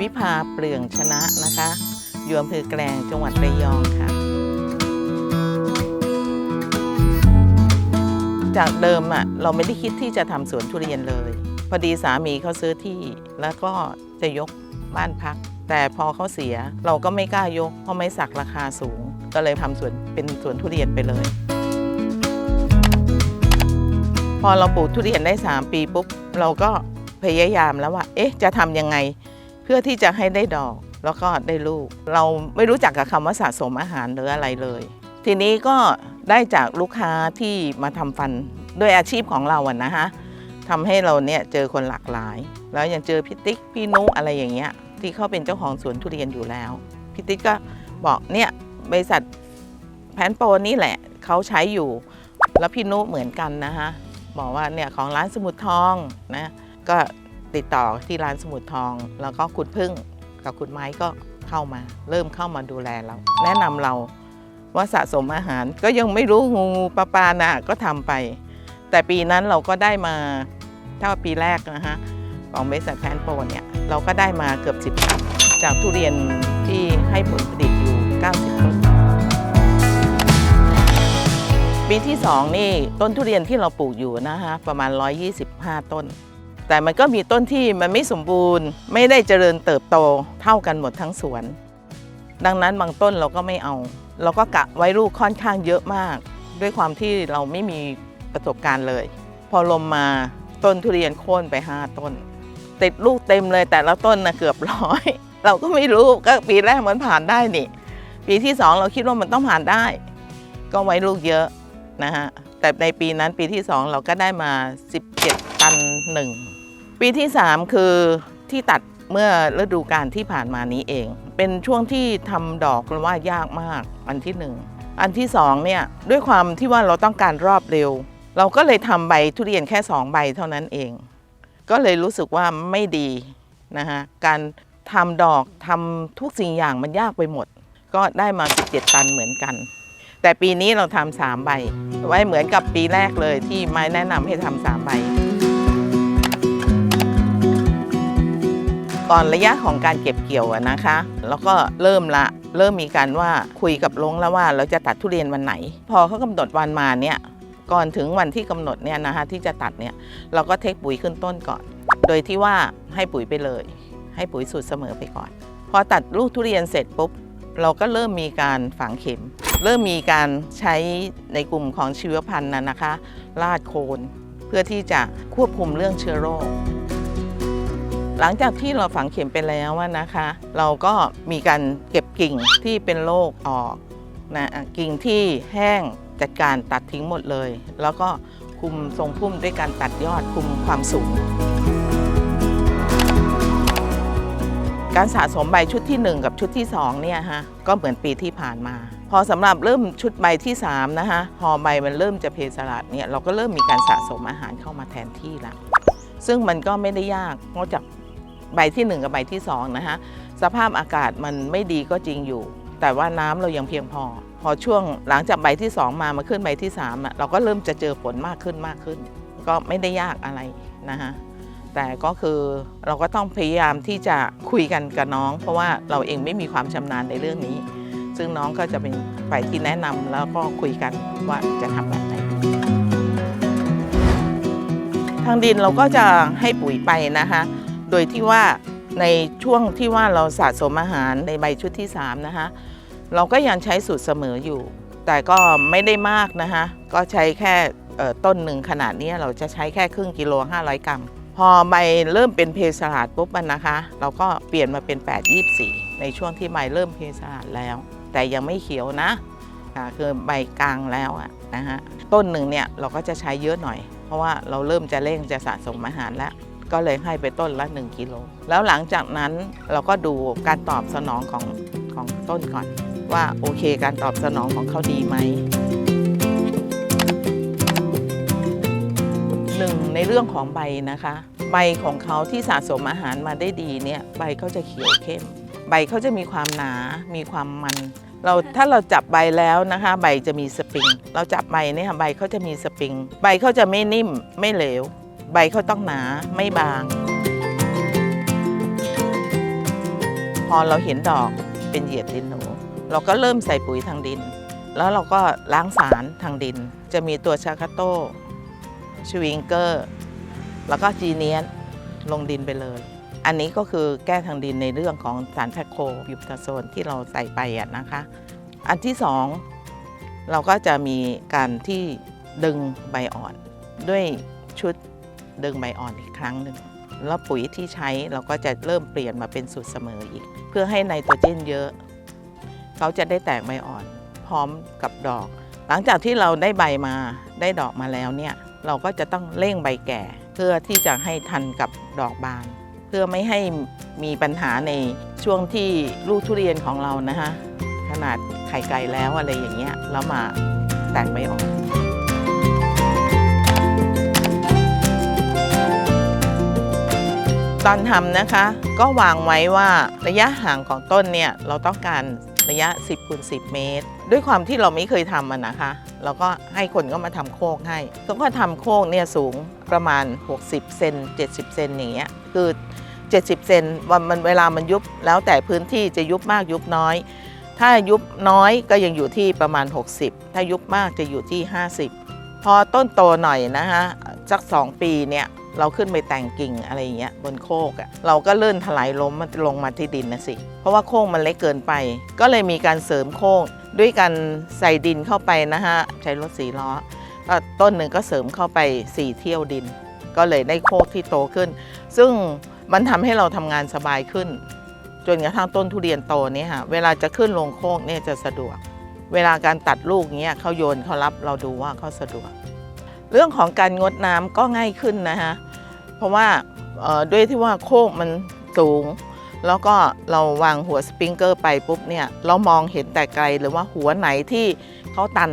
วิพาเปลืองชนะนะคะอยู่อำเภอแกลงจังหวัดระยองค่ะ จากเดิมอะเราไม่ได้คิดที่จะทำสวนทุเรียนเลย พอดีสามีเขาซื้อที่แล้วก็จะยกบ้านพัก แต่พอเขาเสียเราก็ไม่กล้ายก เพราะไม้สักราคาสูง ก็เลยทำสวนเป็นสวนทุเรียนไปเลย พอเราปลูกทุเรียนได้ 3 ปีปุ๊บ เราก็พยายามแล้วว่า เอ๊ะ จะทำยังไง เพื่อที่จะให้ได้ดอกแล้วก็ได้ลูก เราไม่รู้จักกับคำว่าสะสมอาหารหรืออะไรเลย ทีนี้ก็ได้จากลูกค้าที่มาทำฟันด้วยอาชีพของเราอะนะฮะทำให้เราเนี่ยเจอคนหลากหลาย แล้วยังเจอพี่ติ๊กพี่นุอะไรอย่างเงี้ยที่เขาเป็นเจ้าของสวนทุเรียนอยู่แล้วพี่ติ๊กก็บอกเนี่ยบริษัทแพนโปรนี่แหละเขาใช้อยู่ แล้วพี่นุเหมือนกันนะฮะบอกว่าเนี่ยของร้านสมุดทองนะก็ ติดต่อที่ร้านสมุดทอง แล้วก็คุณพึ่งกับคุณไม้ก็เข้ามา เริ่มเข้ามาดูแลเรา แนะนำเราว่าสะสมอาหารก็ยังไม่รู้งูปลาปลานะก็ทำไป แต่ปีนั้นเราก็ได้มาถ้าว่าปีแรกนะฮะของเบริษัทแพนโปรเนี่ยเราก็ได้มาเกือบ 10ตันจากทุเรียนที่ให้ผลผลิตอยู่ 90ต้น ปีที่ 2 นี่ต้นทุเรียนที่เราปลูกอยู่นะฮะประมาณ 125 ต้น แต่มันก็มีต้นที่มันไม่สมบูรณ์ ไม่ได้เจริญเติบโตเท่ากันหมดทั้งสวน ดังนั้นบางต้นเราก็ไม่เอา เราก็กะไว้ลูกค่อนข้างเยอะมาก ด้วยความที่เราไม่มีประสบการณ์เลย พอลมมาต้นทุเรียนโค่นไป 5 ต้น ติดลูกเต็มเลยแต่ละต้นนะเกือบร้อย เราก็ไม่รู้ก็ปีแรกมันผ่านได้นี่ ปีที่ 2 เราคิดว่ามันต้องผ่านได้ ก็ไว้ลูกเยอะนะฮะแต่ในปีนั้นปีที่ 2 เราก็ได้มา 17 ตันหนึ่ง ปีที่ 3 คือที่ตัดเมื่อฤดูกาลที่ผ่านมานี้เอง เป็นช่วงที่ทำดอกว่ายากมากอันที่หนึ่งอันที่สองเนี่ยด้วยความที่ว่าเราต้องการรอบเร็ว เราก็เลยทำใบทุเรียนแค่ 2 ใบเท่านั้นเอง ก็เลยรู้สึกว่าไม่ดีนะฮะการทำดอกทำทุกสิ่งอย่างมันยากไปหมด ก็ได้มา 17 ตันเหมือนกัน แต่ปีนี้เราทำสามใบ ไว้เหมือนกับปีแรกเลยที่ไม้แนะนำให้ทำสามใบ ก่อนระยะของการเก็บเกี่ยวนะคะ แล้วก็เริ่มละเริ่มมีการว่าคุยกับลงแล้วว่าเราจะตัดทุเรียนวันไหน พอเขากำหนดวันมาเนี่ยก่อนถึงวันที่กำหนดเนี่ยนะคะที่จะตัดเนี่ยเราก็เทคปุ๋ยขึ้นต้นก่อน โดยที่ว่าให้ปุ๋ยไปเลย ให้ปุ๋ยสูตรเสมอไปก่อน พอตัดลูกทุเรียนเสร็จปุ๊บเราก็เริ่มมีการฝังเข็ม เริ่มมีการใช้ในกลุ่มของชีวพันธุ์นะนะคะลาดโคน เพื่อที่จะควบคุมเรื่องเชื้อโรค หลังจากที่เราฝังเข็มไปแล้วนะคะ เราก็มีการเก็บกิ่งที่เป็นโรคออกนะกิ่งที่แห้งจัดการตัดทิ้งหมดเลย แล้วก็คุมทรงพุ่มด้วยการตัดยอดคุมความสูง การสะสมใบชุดที่ 1 กับชุดที่2เนี่ยฮะก็เหมือนปีที่ผ่านมา พอสำหรับเริ่มชุดใบที่3นะคะพอใบมันเริ่มจะเพสลัดเนี่ยเราก็เริ่มมีการสะสมอาหารเข้ามาแทนที่ละซึ่งมันก็ไม่ได้ยากนอกจาก ใบที่ 1 กับใบที่2นะคะสภาพอากาศมันไม่ดีก็จริงอยู่ แต่ว่าน้ำเรายังเพียงพอ พอช่วงหลังจากใบที่ 2 มามาขึ้นใบที่3อะเราก็เริ่มจะเจอฝนมากขึ้นมากขึ้น ก็ไม่ได้ยากอะไรนะคะแต่ก็คือเราก็ต้องพยายามที่จะคุยกันกับน้อง เพราะว่าเราเองไม่มีความชำนาญในเรื่องนี้ ซึ่งน้องก็จะเป็นฝ่ายที่แนะนำแล้วก็คุยกันว่าจะทำแบบไหนทางดินเราก็จะให้ปุ๋ยไปนะคะ โดยที่ว่าในช่วงที่ว่าเราสะสมอาหารในใบชุดที่3นะคะเราก็ยังใช้สูตรเสมออยู่ แต่ก็ไม่ได้มากนะคะก็ใช้แค่ต้นหนึ่งขนาดนี้เราจะใช้แค่ครึ่งกิโล 500 กรัม พอใบเริ่มเป็นเพสลาดปุ๊บมันนะคะ เราก็เปลี่ยนมาเป็น 8 24 ในช่วงที่ใบเริ่มเพสลาดแล้ว แต่ยังไม่เขียวนะค่ะคือใบกลางแล้วนะฮะต้นหนึ่งเนี่ยเราก็จะใช้เยอะหน่อย เพราะว่าเราเริ่มจะเร่งจะสะสมอาหารแล้ว ก็เลยให้ไปต้นละ 1กิโลแล้วหลังจากนั้นเราก็ดูการตอบสนองของของต้นก่อน ว่าโอเคการตอบสนองของเขาดีไหมหนึ่งในเรื่องของใบนะคะ ใบของเขาที่สะสมอาหารมาได้ดีเนี่ยใบเขาจะเขียวเข้ม ใบเขาจะมีความหนา มีความมันเราถ้าเราจับใบแล้วนะคะ ใบจะมีสปริง เราจับใบเนี่ยค่ะใบเขาจะมีสปริง ใบเขาจะไม่นิ่มไม่เหลว ใบเขาต้องหนาไม่บาง พอเราเห็นดอกเป็นเหยียดดินหนู เราก็เริ่มใส่ปุ๋ยทางดิน แล้วเราก็ล้างสารทางดิน จะมีตัวชาคาโต้ชวิงเกอร์แล้วก็จีเนียนลงดินไปเลย อันนี้ก็คือแก้ทางดินในเรื่องของสารแทคโคบิวตาโซนที่เราใส่ไปอะนะคะ อันที่สองเราก็จะมีการที่ดึงใบอ่อนด้วยชุด ดึงใบอ่อนอีกครั้งหนึ่งแล้วปุ๋ยที่ใช้เราก็จะเริ่มเปลี่ยนมาเป็นสูตรเสมออีก เพื่อให้ไนโตรเจนเยอะ เขาจะได้แตกใบอ่อน พร้อมกับดอก หลังจากที่เราได้ใบมาได้ดอกมาแล้วเนี่ยเราก็จะต้องเร่งใบแก่ เพื่อที่จะให้ทันกับดอกบาน เพื่อไม่ให้มีปัญหาในช่วงที่ลูกทุเรียนของเรานะฮะขนาดไข่ไก่แล้วอะไรอย่างเงี้ยแล้วมาแตกใบอ่อน ตอนทำนะคะ ก็วางไว้ว่าระยะห่างของต้นเนี่ยเราต้องการระยะ 10คูณ10 เมตร ด้วยความที่เราไม่เคยทำมันนะคะเราก็ให้คนก็มาทำโคกให้เขาก็ทำโคกเนี่ยสูงประมาณ 60 เซน70 เซนอย่างเงี้ยคือ 70 เซนวันมันเวลามันยุบแล้วแต่พื้นที่จะยุบมากยุบน้อย ถ้ายุบน้อยก็ยังอยู่ที่ประมาณ 60 ถ้ายุบมากจะอยู่ที่ 50 พอต้นโตหน่อยนะคะสัก 2 ปีเนี่ย เราขึ้นไปแต่งกิ่งอะไรอย่างเงี้ยบนโคกอะ่ะเราก็เลื่อนถลายล้มมันลงมาที่ดินนะสิ เพราะว่าโค้งมันเล็กเกินไป ก็เลยมีการเสริมโค้งด้วยการใส่ดินเข้าไปนะฮะใช้รถสีล้อก็ต้นหนึ่งก็เสริมเข้าไป 4 เที่ยวดิน ก็เลยได้โคกที่โตขึ้น ซึ่งมันทำให้เราทำงานสบายขึ้น จนกระทั่งต้นทุเรียนโตนี่ค่ะเวลาจะขึ้นลงโค้งเนี่ยจะสะดวก เวลาการตัดลูกเนี้ยเขาโยนเขารับเราดูว่าเขาสะดวก เรื่องของการงดน้ำก็ง่ายขึ้นนะคะเพราะว่าด้วยที่ว่าโคกมันสูง แล้วก็เราวางหัวสปริงเกอร์ไปปุ๊บเนี่ยเรามองเห็นแต่ไกลหรือว่าหัวไหนที่เขาตัน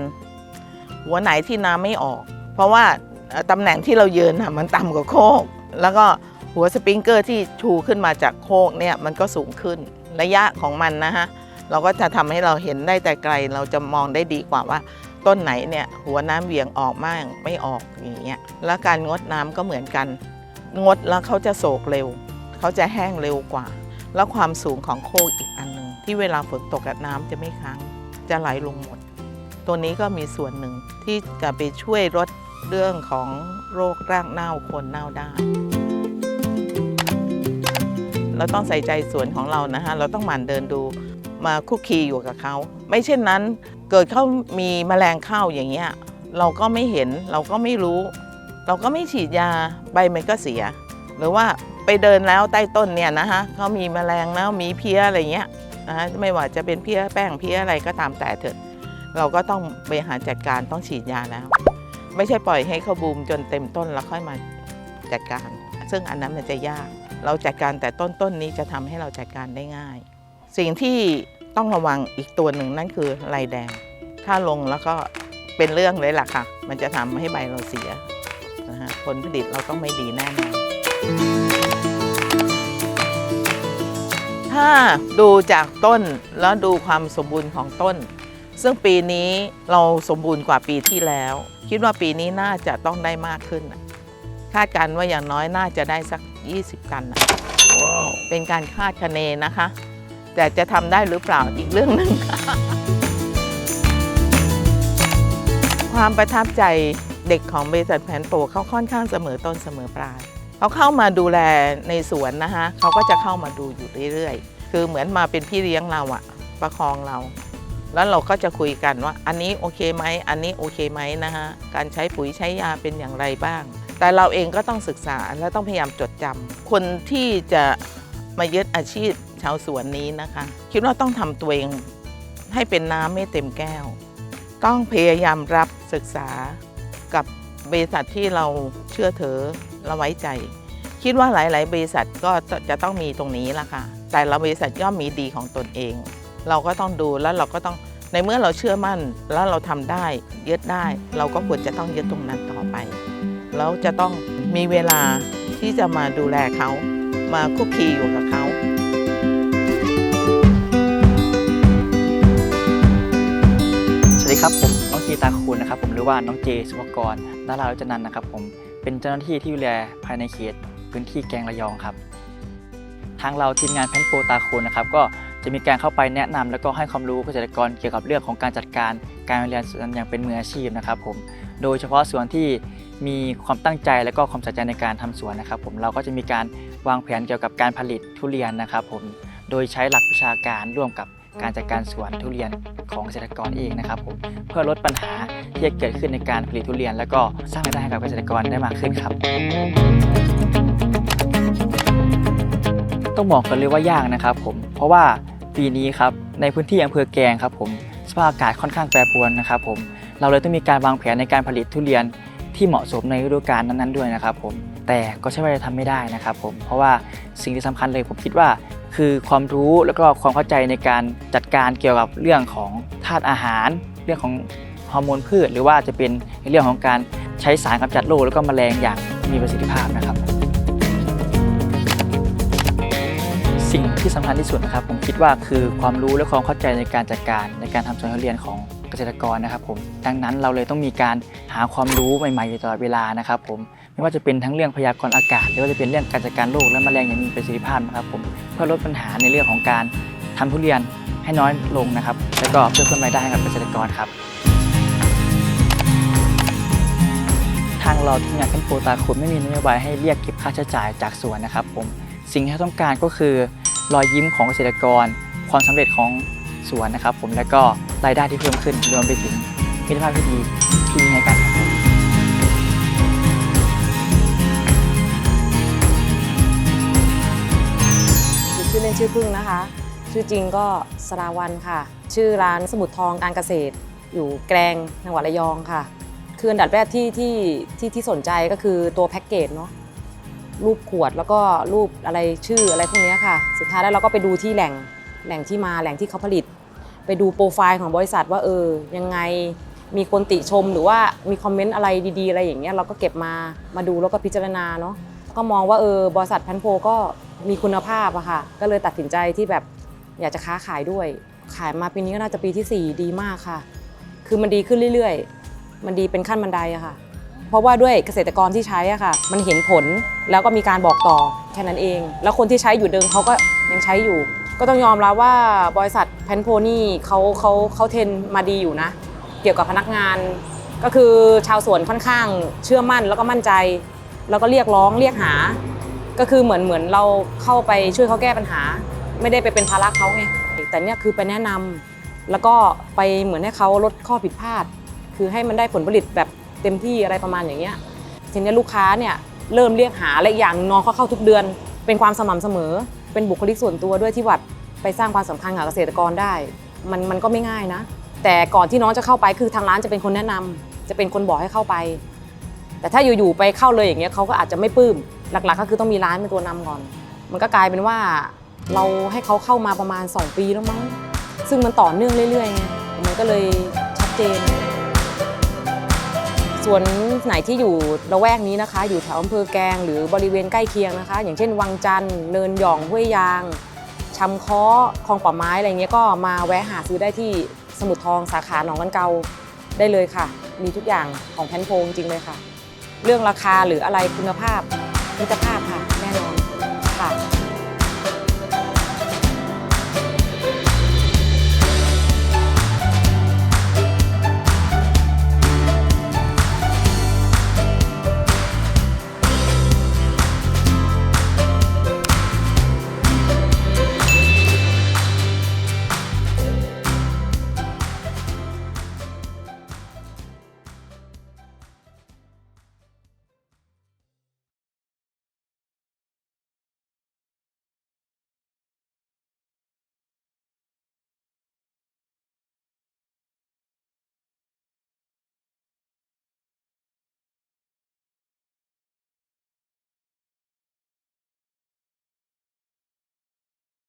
หัวไหนที่น้ำไม่ออก เพราะว่าเอ่อตำแหน่งที่เรายืนน่ะมันต่ำกว่าโคก แล้วก็หัวสปริงเกอร์ที่ชูขึ้นมาจากโคกเนี่ยมันก็สูงขึ้นระยะของมันนะฮะเราก็จะทำให้เราเห็นได้แต่ไกลเราจะมองได้ดีกว่าว่า ต้นไหนเนี่ยหัวน้ำเหวี่ยงออกมากไม่ออกอย่างเงี้ยแล้วการงดน้ำก็เหมือนกัน งดแล้วเขาจะโศกเร็ว เขาจะแห้งเร็วกว่า แล้วความสูงของโคกอีกอันหนึ่งที่เวลาฝนตกกับน้ำจะไม่ค้างจะไหลลงหมด ตัวนี้ก็มีส่วนหนึ่งที่จะไปช่วยลดเรื่องของโรครากเน่าโคนเน่าได้เราต้องใส่ใจสวนของเรานะฮะเราต้องหมั่นเดินดูมาคุกคีอยู่กับเขา ไม่เช่นนั้น เกิดเขามีแมลงเข้าอย่างเงี้ยเราก็ไม่เห็นเราก็ไม่รู้ เราก็ไม่ฉีดยาใบมันก็เสีย หรือว่าไปเดินแล้วใต้ต้นเนี่ยนะฮะเขามีแมลงแล้วมีเพี้ยอะไรเงี้ยนะฮะไม่ว่าจะเป็นเพี้ยแป้งเพี้ยอะไรก็ตามแต่เถิดเราก็ต้องบริหารจัดการต้องฉีดยาแล้ว ไม่ใช่ปล่อยให้เขาบูมจนเต็มต้นแล้วค่อยมาจัดการ ซึ่งอันนั้นมันจะยาก เราจัดการแต่ต้นต้นนี้จะทำให้เราจัดการได้ง่าย สิ่งที่ ต้องระวังอีกตัวหนึ่งนั่นคือลายแดง ถ้าลงแล้วก็เป็นเรื่องเลยล่ะค่ะ มันจะทำให้ใบเราเสียนะฮะผลผลิตเราต้องไม่ดีแน่นอนถ้าดูจากต้นแล้วดูความสมบูรณ์ของต้น ซึ่งปีนี้เราสมบูรณ์กว่าปีที่แล้ว คิดว่าปีนี้น่าจะต้องได้มากขึ้นน่ะคาดการณ์ว่าอย่างน้อยน่าจะได้สัก 20 ตันนะเป็นการคาดคะเนนะคะ แต่จะทำได้หรือเปล่าอีกเรื่องหนึ่งความประทับใจเด็กของบริษัทแผนโปรเขาค่อนข้างเสมอต้นเสมอปลายเขาเข้ามาดูแลในสวนนะคะเขาก็จะเข้ามาดูอยู่เรื่อยๆ คือเหมือนมาเป็นพี่เลี้ยงเราอะประคองเรา แล้วเราก็จะคุยกันว่า อันนี้โอเคไหมอันนี้โอเคไหมนะคะการใช้ปุ๋ยใช้ยาเป็นอย่างไรบ้าง แต่เราเองก็ต้องศึกษาและต้องพยายามจดจำคนที่จะมายึดอาชีพ ชาวสวนนี้นะคะ คิดว่าต้องทำตัวเองให้เป็นน้ำไม่เต็มแก้ว ต้องพยายามรับศึกษากับบริษัทที่เราเชื่อถือเราไว้ใจ คิดว่าหลาย ๆ บริษัทก็จะต้องมีตรงนี้ละค่ะ แต่ละบริษัทย่อมมีดีของตนเอง เราก็ต้องดูแล้วเราก็ต้องในเมื่อเราเชื่อมั่นแล้วเราทำได้ยึดได้ เราก็ควรจะต้องยึดตรงนั้นต่อไป แล้วจะต้องมีเวลาที่จะมาดูแลเขามาคุกคีอยู่กับเขา ครับผมน้องจีตาคูณนะครับผมหรือว่าน้องเจสุภกรดารารัจนันนะครับผมเป็นเจ้าหน้าที่ที่ดูแลภายในเขตพื้นที่แกงระยองครับ ทางเราทีมงานแพนโปตาคูณนะครับก็จะมีการเข้าไปแนะนำแล้วก็ให้ความรู้เกษตรกรเกี่ยวกับเรื่องของการจัดการการเรียนสวนอย่างเป็นมืออาชีพนะครับผมโดยเฉพาะส่วนที่มีความตั้งใจและก็ความใส่ใจในการทำสวนนะครับ ผมเราก็จะมีการวางแผนเกี่ยวกับการผลิตทุเรียนนะครับ ผมโดยใช้หลักวิชาการร่วมกับ การจัดการสวนทุเรียนของเกษตรกรเองนะครับผมเพื่อลดปัญหาที่จะเกิดขึ้นในการผลิตทุเรียน แล้วก็สร้างรายได้ให้กับเกษตรกรได้มากขึ้นครับ ต้องบอกกันเลยว่ายากนะครับผมเพราะว่าปีนี้ครับในพื้นที่อำเภอแกงครับผมสภาพอากาศค่อนข้างแปรปรวนนะครับผมเราเลยต้องมีการวางแผนในการผลิตทุเรียนที่เหมาะสมในฤดูกาลนั้นๆด้วยนะครับผมแต่ก็ใช่ว่าจะทำไม่ได้นะครับผมเพราะว่าสิ่งที่สำคัญเลยผมคิดว่า คือความรู้แล้วก็ความเข้าใจในการจัดการเกี่ยวกับเรื่องของธาตุอาหาร เรื่องของฮอร์โมนพืช หรือว่าจะเป็นในเรื่องของการใช้สารกำจัดโรคแล้วก็แมลงอย่างมีประสิทธิภาพนะครับ สิ่งที่สำคัญที่สุดนะครับ ผมคิดว่าคือความรู้และความเข้าใจในการจัดการในการทำสวนทุเรียนของเกษตรกรนะครับผมดังนั้นเราเลยต้องมีการหาความรู้ใหม่ๆอยู่ตลอดเวลานะครับผม ไม่ว่าจะเป็นทั้งเรื่องพยากรณ์อากาศหรือว่าจะเป็นเรื่องการจัดการโรคและแมลงอย่างมีประสิทธิภาพนะครับผมเพื่อลดปัญหาในเรื่องของการทำทุเรียนให้น้อยลงนะครับ แล้วก็เพื่อเพิ่มรายได้ให้กับเกษตรกรครับ ทางเราที่งานเป็นโปรตาคุณไม่มีนโยบายให้เรียกเก็บค่าใช้จ่ายจากสวนนะครับผมสิ่งที่ต้องการก็คือรอยยิ้มของเกษตรกร ความสำเร็จของสวนนะครับ ผมและก็รายได้ที่เพิ่มขึ้นรวมไปถึงมิตรภาพที่ดีที่มีให้กัน นชื่อพึ่งนะคะ ชื่อจริงก็สราวันค่ะ ชื่อร้านสมุดทองการเกษตร อยู่แกลงจังหวัดระยองค่ะ คืออันดับแรกที่ที่ที่ที่สนใจก็คือตัวแพ็กเกจเนาะรูปขวดแล้วก็รูปอะไรชื่ออะไรพวกนี้ค่ะ สุดท้ายแล้วเราก็ไปดูที่แหล่งแหล่งที่มาแหล่งที่เขาผลิต ไปดูโปรไฟล์ของบริษัทว่าเออยังไงมีคนติชมหรือว่ามีคอมเมนต์อะไรดีๆ อะไรอย่างเงี้ยเราก็เก็บมามาดูแล้วก็พิจารณาเนาะก็มองว่าเออบริษัทแพนโพก็ มีคุณภาพอะค่ะ ก็เลยตัดสินใจที่แบบอยากจะค้าขายด้วย ขายมาปีนี้ก็น่าจะปีที่ 4 ดีมากค่ะ คือมันดีขึ้นเรื่อยๆ มันดีเป็นขั้นบันไดอะค่ะ เพราะว่าด้วยเกษตรกรที่ใช้อะค่ะ มันเห็นผลแล้วก็มีการบอกต่อแค่นั้นเอง แล้วคนที่ใช้อยู่เดิมเขาก็ยังใช้อยู่ ก็ต้องยอมรับว่าบริษัทแพนโพนี่เขาเขาเขาเทรนมาดีอยู่นะ เกี่ยวกับพนักงาน ก็คือชาวสวนค่อนข้างเชื่อมั่นแล้วก็มั่นใจ แล้วก็เรียกร้องเรียกหา ก็คือเหมือนเหมือนเราเข้าไปช่วยเขาแก้ปัญหา ไม่ได้ไปเป็นภาระเขาไงแต่เนี่ยคือไปแนะนำแล้วก็ไปเหมือนให้เขาลดข้อผิดพลาด คือให้มันได้ผลผลิตแบบเต็มที่อะไรประมาณอย่างเงี้ยทีนี้ลูกค้าเนี่ยเริ่มเรียกหาและอย่างน้องเขาเข้าทุกเดือน เป็นความสม่ำเสมอ เป็นบุคลิกส่วนตัวด้วยที่วัดไปสร้างความสำคัญกับเกษตรกรได้ มันมันก็ไม่ง่ายนะ แต่ก่อนที่น้องจะเข้าไปคือทางร้านจะเป็นคนแนะนำจะเป็นคนบอกให้เข้าไป แต่ถ้าอยู่ๆไปเข้าเลยอย่างเงี้ยเขาก็อาจจะไม่ปลื้ม หลักๆ ก็คือต้องมีร้านเป็นตัวนำก่อน มันก็กลายเป็นว่าเราให้เขาเข้ามาประมาณ 2 ปีแล้วมั้ง ซึ่งมันต่อเนื่องเรื่อยๆไงมันก็เลยชัดเจน ส่วนไหนที่อยู่ระแวกนี้นะคะ อยู่แถวอำเภอแกงหรือบริเวณใกล้เคียงนะคะ อย่างเช่น วังจันทร์เนินหยองห้วยยางชำค้อคลองป่าไม้อะไรเงี้ยก็มาแวะหาซื้อได้ที่สมุทรทองสาขาหนองกันเกาได้เลยค่ะ มีทุกอย่างของแพนโพงจริงเลยค่ะ เรื่องราคาหรืออะไรคุณภาพ มิตรภาพ